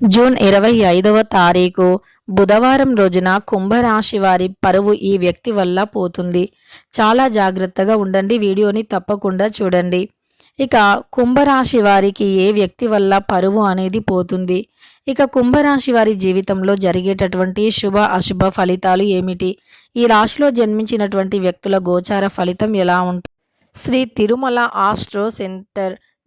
June ఇరవై ఐదవ తారీఖు బుధవారం రోజున కుంభరాశి వారి పరువు ఈ వ్యక్తి వల్ల పోతుంది. చాలా జాగ్రత్తగా ఉండండి. వీడియోని తప్పకుండా చూడండి. ఇక కుంభరాశి వారికి ఏ వ్యక్తి వల్ల పరువు అనేది పోతుంది? ఇక కుంభరాశి వారి జీవితంలో జరిగేటటువంటి శుభ అశుభ ఫలితాలు ఏమిటి? ఈ రాశిలో జన్మించినటువంటి వ్యక్తుల గోచార ఫలితం ఎలా ఉంటుంది? Shri Tirumala astro centre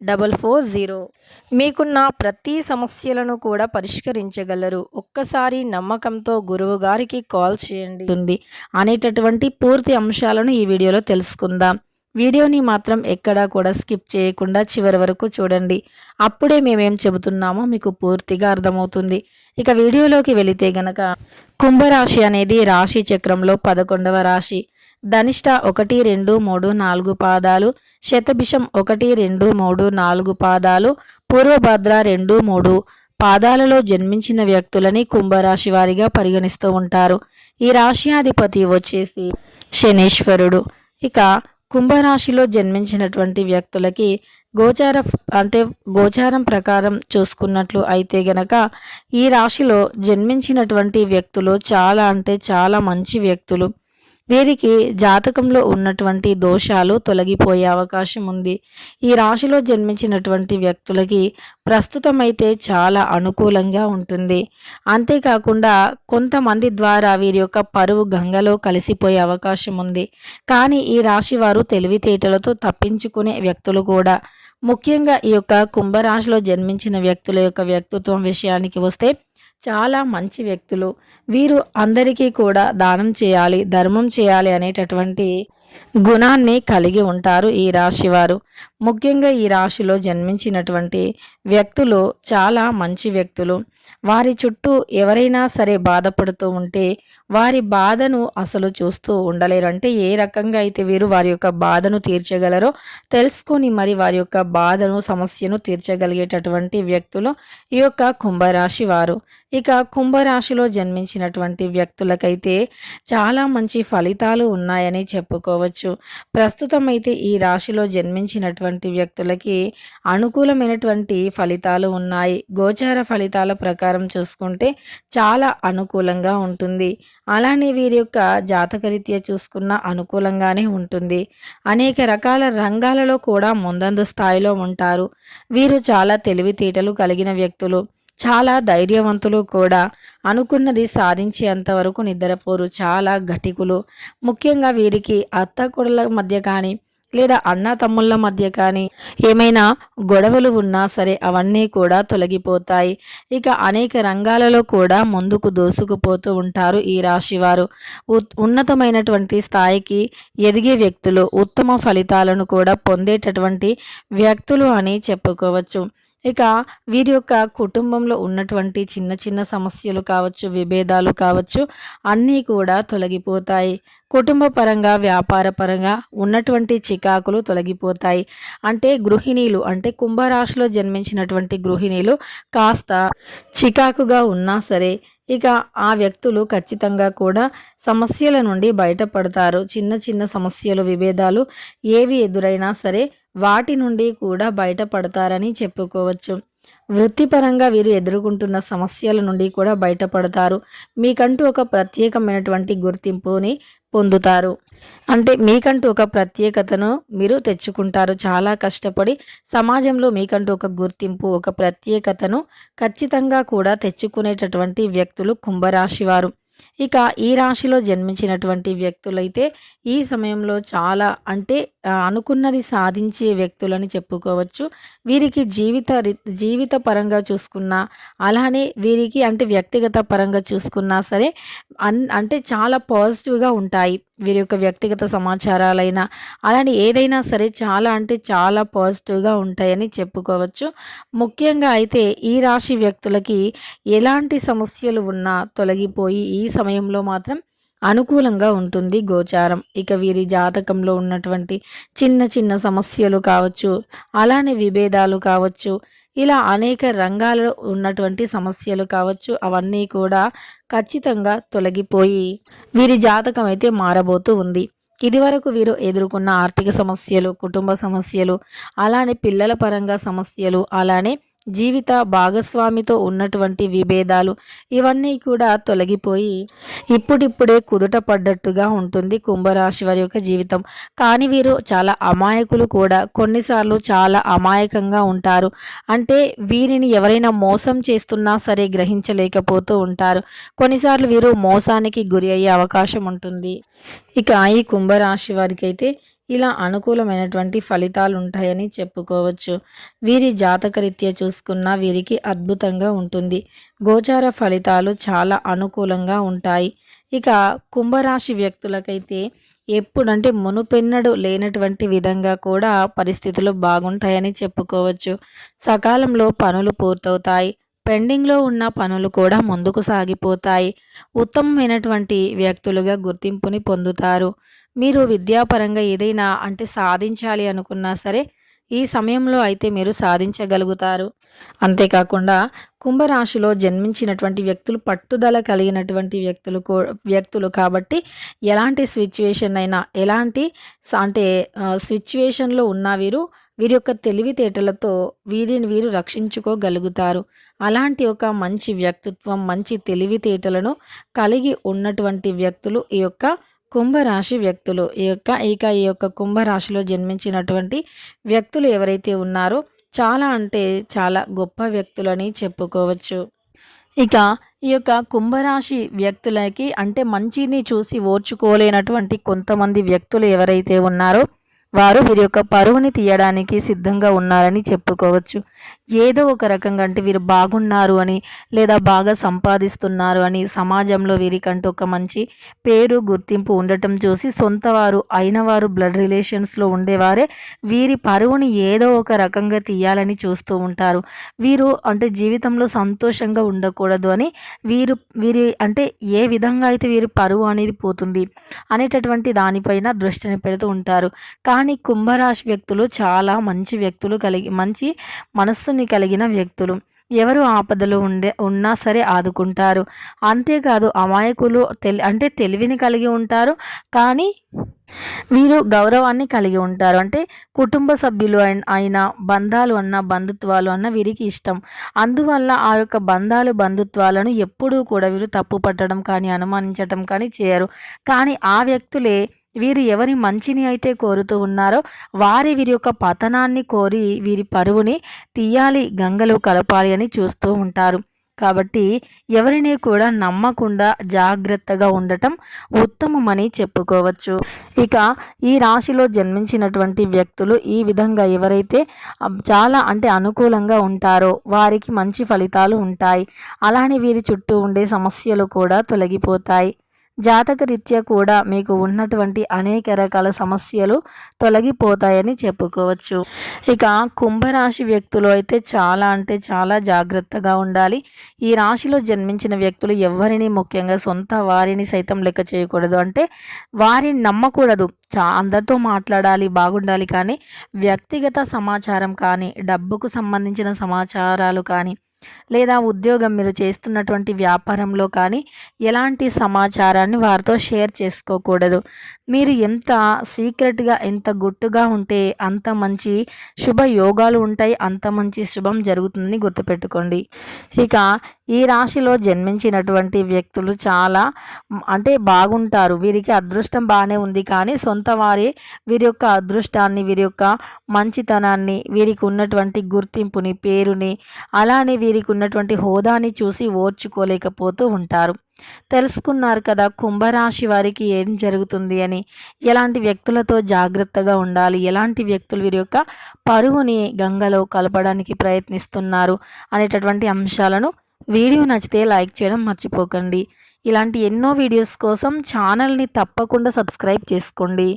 double four zero. మీకున్న ప్రతి సమస్యలను కూడా పరిష్కరించగలరు. ఒక్కసారి నమ్మకంతో గురువు గారికి కాల్ చేయండి. ఉంది. అనేటటువంటి పూర్తి అంశాలను ఈ వీడియోలో తెలుసుకుందాం. వీడియోని మాత్రం ఎక్కడా కూడా స్కిప్ చేయకుండా చివరి వరకు చూడండి. అప్పుడే మేమేం చెబుతున్నామో మీకు పూర్తిగా అర్థమవుతుంది. ఇక వీడియోలోకి వెళితే గనక కుంభరాశి అనేది రాశి చక్రంలో పదకొండవ రాశి. ధనిష్ట ఒకటి రెండు మూడు నాలుగు పాదాలు. శతభిషం ఒకటి రెండు మూడు నాలుగు పాదాలు పూర్వభద్ర రెండు మూడు పాదాలలో జన్మించిన వ్యక్తులని కుంభరాశి వారిగా పరిగణిస్తూ ఉంటారు. ఈ రాశ్యాధిపతి వచ్చేసి శనీశ్వరుడు. ఇక కుంభరాశిలో జన్మించినటువంటి వ్యక్తులకి గోచార అంటే గోచారం ప్రకారం చూసుకున్నట్లు అయితే గనక ఈ రాశిలో జన్మించినటువంటి వ్యక్తులు చాలా అంటే చాలా మంచి వ్యక్తులు. వీరికి జాతకంలో ఉన్నటువంటి దోషాలు తొలగిపోయే అవకాశం ఉంది. ఈ రాశిలో జన్మించినటువంటి వ్యక్తులకి ప్రస్తుతం అయితే చాలా అనుకూలంగా ఉంటుంది. అంతేకాకుండా కొంతమంది ద్వారా వీరి యొక్క పరువు గంగలో కలిసిపోయే అవకాశం ఉంది. కానీ ఈ రాశి వారు తెలివితేటలతో తప్పించుకునే వ్యక్తులు కూడా. ముఖ్యంగా ఈ యొక్క కుంభరాశిలో జన్మించిన వ్యక్తుల యొక్క వ్యక్తిత్వం విషయానికి వస్తే చాలా మంచి వ్యక్తులు. వీరు అందరికీ కూడా దానం చేయాలి ధర్మం చేయాలి అనేటటువంటి గుణాన్ని కలిగి ఉంటారు ఈ రాశి వారు ముఖ్యంగా ఈ రాశిలో జన్మించినటువంటి వ్యక్తులు చాలా మంచి వ్యక్తులు. వారి చుట్టూ ఎవరైనా సరే బాధపడుతూ ఉంటే వారి బాధను అసలు చూస్తూ ఉండలేరు అంటే ఏ రకంగా అయితే వీరు వారి యొక్క బాధను తీర్చగలరో తెలుసుకొని మరి వారి యొక్క బాధను సమస్యను తీర్చగలిగేటటువంటి వ్యక్తులు ఈ యొక్క కుంభరాశి వారు. ఇక కుంభరాశిలో జన్మించినటువంటి వ్యక్తులకైతే చాలా మంచి ఫలితాలు ఉన్నాయని చెప్పుకోవచ్చు. ప్రస్తుతం అయితే ఈ రాశిలో జన్మించినటువంటి వ్యక్తులకి అనుకూలమైనటువంటి ఫలితాలు ఉన్నాయి. గోచార ఫలితాల ప్రకారం చూసుకుంటే చాలా అనుకూలంగా ఉంటుంది. అలానే వీరి యొక్క జాతకరీత్యా చూసుకున్న అనుకూలంగానే ఉంటుంది. అనేక రకాల రంగాలలో కూడా ముందందు స్థాయిలో ఉంటారు. వీరు చాలా తెలివితేటలు కలిగిన వ్యక్తులు. చాలా ధైర్యవంతులు కూడా. అనుకున్నది సాధించేంత వరకు నిద్రపోరు. చాలా ఘటికులు. ముఖ్యంగా వీరికి అత్త కొడల మధ్య కానీ లేదా అన్న తమ్ముళ్ళ మధ్య కానీ ఏమైనా గొడవలు ఉన్నా సరే అవన్నీ కూడా తొలగిపోతాయి. ఇక అనేక రంగాలలో కూడా ముందుకు దోసుకుపోతూ ఉంటారు ఈ రాశివారు. ఉత్- ఉన్నతమైనటువంటి స్థాయికి ఎదిగే వ్యక్తులు ఉత్తమ ఫలితాలను కూడా పొందేటటువంటి వ్యక్తులు అని చెప్పుకోవచ్చు. ఇక వీరి యొక్క కుటుంబంలో ఉన్నటువంటి చిన్న చిన్న సమస్యలు కావచ్చు విభేదాలు కావచ్చు అన్నీ కూడా తొలగిపోతాయి. కుటుంబ పరంగా వ్యాపార పరంగా ఉన్నటువంటి చికాకులు తొలగిపోతాయి. అంటే గృహిణీలు అంటే కుంభరాశిలో జన్మించినటువంటి గృహిణీలు కాస్త చికాకుగా ఉన్నా సరే ఇక ఆ వ్యక్తులు ఖచ్చితంగా కూడా సమస్యల నుండి బయటపడతారు. చిన్న చిన్న సమస్యలు విభేదాలు ఏవి ఎదురైనా సరే వాటి నుండి కూడా బయటపడతారని చెప్పుకోవచ్చు. వృత్తిపరంగా వీరు ఎదుర్కొంటున్న సమస్యల నుండి కూడా బయటపడతారు. మీకంటూ ఒక ప్రత్యేకమైనటువంటి గుర్తింపుని పొందుతారు. అంటే మీకంటూ ఒక ప్రత్యేకతను మీరు తెచ్చుకుంటారు. చాలా కష్టపడి సమాజంలో మీకంటూ ఒక గుర్తింపు ఒక ప్రత్యేకతను ఖచ్చితంగా కూడా తెచ్చుకునేటటువంటి వ్యక్తులు కుంభరాశి వారు. ఇక ఈ రాశిలో జన్మించినటువంటి వ్యక్తులైతే ఈ సమయంలో చాలా అంటే అనుకున్నది సాధించే వ్యక్తులని చెప్పుకోవచ్చు. వీరికి జీవిత జీవిత పరంగా చూసుకున్నా అలానే వీరికి అంటే వ్యక్తిగత పరంగా చూసుకున్నా సరే అన్ అంటే చాలా పాజిటివ్గా ఉంటాయి. వీరి యొక్క వ్యక్తిగత సమాచారాలైనా అలాంటి ఏదైనా సరే చాలా అంటే చాలా పాజిటివ్గా ఉంటాయని చెప్పుకోవచ్చు. ముఖ్యంగా అయితే ఈ రాశి వ్యక్తులకి ఎలాంటి సమస్యలు ఉన్నా తొలగిపోయి ఈ సమయంలో మాత్రం అనుకూలంగా ఉంటుంది గోచారం. ఇక వీరి జాతకంలో ఉన్నటువంటి చిన్న చిన్న సమస్యలు కావచ్చు అలానే విభేదాలు కావచ్చు ఇలా అనేక రంగాల్లో ఉన్నటువంటి సమస్యలు కావచ్చు అవన్నీ కూడా ఖచ్చితంగా తొలగిపోయి వీరి జాతకం అయితే మారబోతూ ఉంది. ఇదివరకు వీరు ఎదుర్కొన్న ఆర్థిక సమస్యలు కుటుంబ సమస్యలు అలానే పిల్లల పరంగా సమస్యలు అలానే జీవిత భాగస్వామితో ఉన్నటువంటి విభేదాలు ఇవన్నీ కూడా తొలగిపోయి ఇప్పుడిప్పుడే కుదుట పడ్డట్టుగా ఉంటుంది కుంభరాశి వారి యొక్క జీవితం. కానీ వీరు చాలా అమాయకులు కూడా. కొన్నిసార్లు చాలా అమాయకంగా ఉంటారు. అంటే వీరిని ఎవరైనా మోసం చేస్తున్నా సరే గ్రహించలేకపోతూ ఉంటారు. కొన్నిసార్లు వీరు మోసానికి గురి అయ్యే అవకాశం ఉంటుంది. ఇక ఈ కుంభరాశి వారికి అయితే ఇలా అనుకూలమైనటువంటి ఫలితాలు ఉంటాయని చెప్పుకోవచ్చు. వీరి జాతకరీత్యా చూసుకున్న వీరికి అద్భుతంగా ఉంటుంది. గోచార ఫలితాలు చాలా అనుకూలంగా ఉంటాయి. ఇక కుంభరాశి వ్యక్తులకైతే ఎప్పుడంటే మునుపెన్నడు లేనటువంటి విధంగా కూడా పరిస్థితులు బాగుంటాయని చెప్పుకోవచ్చు. సకాలంలో పనులు పూర్తవుతాయి. పెండింగ్లో ఉన్న పనులు కూడా ముందుకు సాగిపోతాయి. ఉత్తమమైనటువంటి వ్యక్తులుగా గుర్తింపుని పొందుతారు. మీరు విద్యాపరంగా ఏదైనా అంటే సాధించాలి అనుకున్నా సరే ఈ సమయంలో అయితే మీరు సాధించగలుగుతారు. అంతేకాకుండా కుంభరాశిలో జన్మించినటువంటి వ్యక్తులు పట్టుదల కలిగినటువంటి వ్యక్తులు వ్యక్తులు కాబట్టి ఎలాంటి సిచ్యువేషన్ అయినా ఎలాంటి అంటే సిచ్యువేషన్లో ఉన్న వీరు వీరి యొక్క తెలివితేటలతో వీరిని వీరు రక్షించుకోగలుగుతారు. అలాంటి ఒక మంచి వ్యక్తిత్వం మంచి తెలివితేటలను కలిగి ఉన్నటువంటి వ్యక్తులు ఈ యొక్క కుంభరాశి వ్యక్తులు. ఈ యొక్క ఇక ఈ యొక్క కుంభరాశిలో జన్మించినటువంటి వ్యక్తులు ఎవరైతే ఉన్నారో చాలా అంటే చాలా గొప్ప వ్యక్తులని చెప్పుకోవచ్చు. ఇక ఈ యొక్క కుంభరాశి వ్యక్తులకి అంటే మంచిని చూసి ఓర్చుకోలేనటువంటి కొంతమంది వ్యక్తులు ఎవరైతే ఉన్నారో వారు వీరి యొక్క పరువుని తీయడానికి సిద్ధంగా ఉన్నారని చెప్పుకోవచ్చు. ఏదో ఒక రకంగా అంటే వీరు బాగున్నారు అని లేదా బాగా సంపాదిస్తున్నారు అని సమాజంలో వీరికంటూ ఒక మంచి పేరు గుర్తింపు ఉండటం చూసి సొంత వారు అయిన వారు బ్లడ్ రిలేషన్స్లో ఉండేవారే వీరి పరువుని ఏదో ఒక రకంగా తీయాలని చూస్తూ ఉంటారు. వీరు అంటే జీవితంలో సంతోషంగా ఉండకూడదు అని వీరు వీరి అంటే ఏ విధంగా అయితే వీరి పరువు అనేది పోతుంది అనేటటువంటి దానిపైన దృష్టిని పెడుతూ ఉంటారు. కానీ కుంభరాశి వ్యక్తులు చాలా మంచి వ్యక్తులు కలిగి మంచి మన మనస్సుని కలిగిన వ్యక్తులు. ఎవరు ఆపదలు ఉండే ఉన్నా సరే ఆదుకుంటారు. అంతేకాదు అమాయకులు తెలి అంటే తెలివిని కలిగి ఉంటారు. కానీ వీరు గౌరవాన్ని కలిగి ఉంటారు. అంటే కుటుంబ సభ్యులు అయిన బంధాలు అన్న బంధుత్వాలు అన్న వీరికి ఇష్టం. అందువల్ల ఆ యొక్క బంధాలు బంధుత్వాలను ఎప్పుడూ కూడా వీరు తప్పు పట్టడం కానీ అనుమానించడం కానీ చేయరు. కానీ ఆ వ్యక్తులే వీరు ఎవరి మంచిని అయితే కోరుతూ ఉన్నారో వారి వీరి యొక్క పతనాన్ని కోరి వీరి పరువుని తీయాలి గంగలు కలపాలి అని చూస్తూ ఉంటారు. కాబట్టి ఎవరిని కూడా నమ్మకుండా జాగ్రత్తగా ఉండటం ఉత్తమమని చెప్పుకోవచ్చు. ఇక ఈ రాశిలో జన్మించినటువంటి వ్యక్తులు ఈ విధంగా ఎవరైతే చాలా అంటే అనుకూలంగా ఉంటారో వారికి మంచి ఫలితాలు ఉంటాయి. అలానే వీరి చుట్టూ ఉండే సమస్యలు కూడా తొలగిపోతాయి. జాతకరీత్యా కూడా మీకు ఉన్నటువంటి అనేక రకాల సమస్యలు తొలగిపోతాయని చెప్పుకోవచ్చు. ఇక కుంభరాశి వ్యక్తులు అయితే చాలా అంటే చాలా జాగ్రత్తగా ఉండాలి. ఈ రాశిలో జన్మించిన వ్యక్తులు ఎవరిని ముఖ్యంగా సొంత వారిని సైతం లెక్క చేయకూడదు. అంటే వారిని నమ్మకూడదు. చా అందరితో మాట్లాడాలి బాగుండాలి కానీ వ్యక్తిగత సమాచారం కానీ డబ్బుకు సంబంధించిన సమాచారాలు కానీ లేదా ఉద్యోగం మీరు చేస్తున్నటువంటి వ్యాపారంలో కానీ ఎలాంటి సమాచారాన్ని వారితో షేర్ చేసుకోకూడదు. మీరు ఎంత సీక్రెట్గా ఎంత గుట్టుగా ఉంటే అంత మంచి శుభ యోగాలు ఉంటాయి అంత మంచి శుభం జరుగుతుందని గుర్తుపెట్టుకోండి. ఇక ఈ రాశిలో జన్మించినటువంటి వ్యక్తులు చాలా అంటే బాగుంటారు. వీరికి అదృష్టం బాగానే ఉంది కానీ సొంత వారి వీరి యొక్క అదృష్టాన్ని వీరి యొక్క మంచితనాన్ని వీరికి ఉన్నటువంటి గుర్తింపుని పేరుని అలానే వీరికి ఉన్నటువంటి హోదాని చూసి ఓర్చుకోలేకపోతూ ఉంటారు. తెలుసుకున్నారు కదా కుంభరాశి వారికి ఏం జరుగుతుంది అని. ఎలాంటి వ్యక్తులతో జాగ్రత్తగా ఉండాలి? ఎలాంటి వ్యక్తులు వీరి యొక్క పరువుని గంగలో కలపడానికి ప్రయత్నిస్తున్నారు అనేటటువంటి అంశాలను వీడియో నచ్చితే లైక్ చేయడం మర్చిపోకండి. ఇలాంటి ఎన్నో వీడియోస్ కోసం ఛానల్ని తప్పకుండా సబ్స్క్రైబ్ చేసుకోండి.